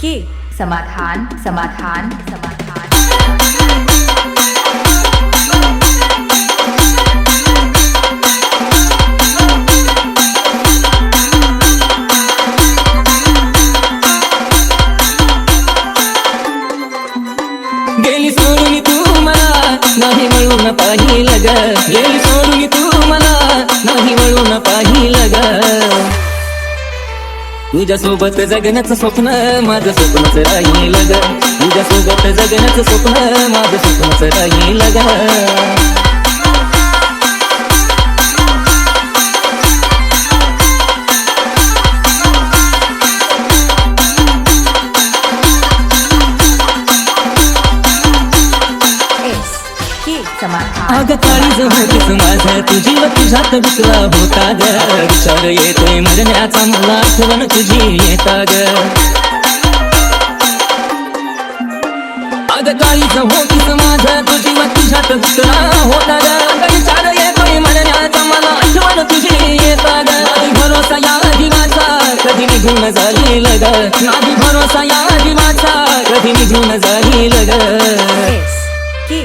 समाधान समाधान समाधान। गेली सोडून तू मला, नाही म्हणून पाहिलं ग. गेली सोडून तू मला, नाही म्हणून पाहिलं ग. तुझ्यासोबत जगण्याचं स्वप्न माझं स्वप्नच राहील ग तुझ्यासोबत जगण्याचं स्वप्न माझं स्वप्नच राहील ग अग काळी जमतीस माझा तुझी व तुझ्यात दुसरा होता ग. विचार येतोय मरण्याचा मला आठवण तुझी येता ग. अग काळी जमतीस माझा तुझी व तुझ्यात दुसरा होता विचार येतोय मरण्याचा मला आठवण तुझी येता ग. भरोसा या दिवाचा कधी निघून जाईल ग. नाही भरोसा या दिवाचा कधी निघून जाईल ग. एस के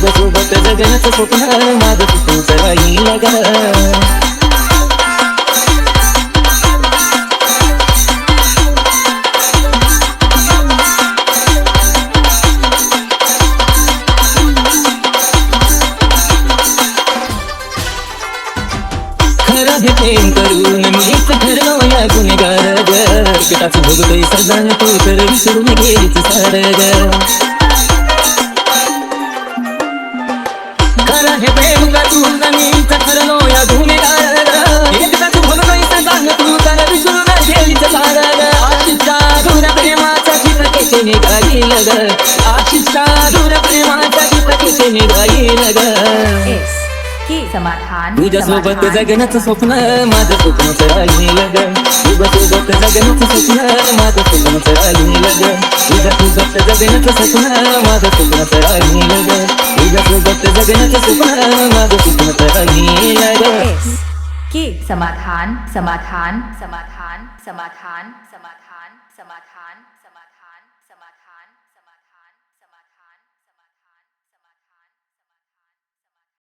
तुझ्या सोबत जगण्याचं स्वप्न माझं स्वप्नच राहिलं ग खरं हे प्रेम करून मीच ठरलो या गुन्हेगार ग. पिटाचं भोगतोय सजा तू तर विसरून गेलीच सार ग. ನಗ ಆಶಿಷಾ स्वप्न स्वप्न स्वप्न स्वप्न स्वप्न स्वप्न स्वप्न स्वप्न समाधान समाधान समाधान समाधान समाधान समाधान समाधान समाधान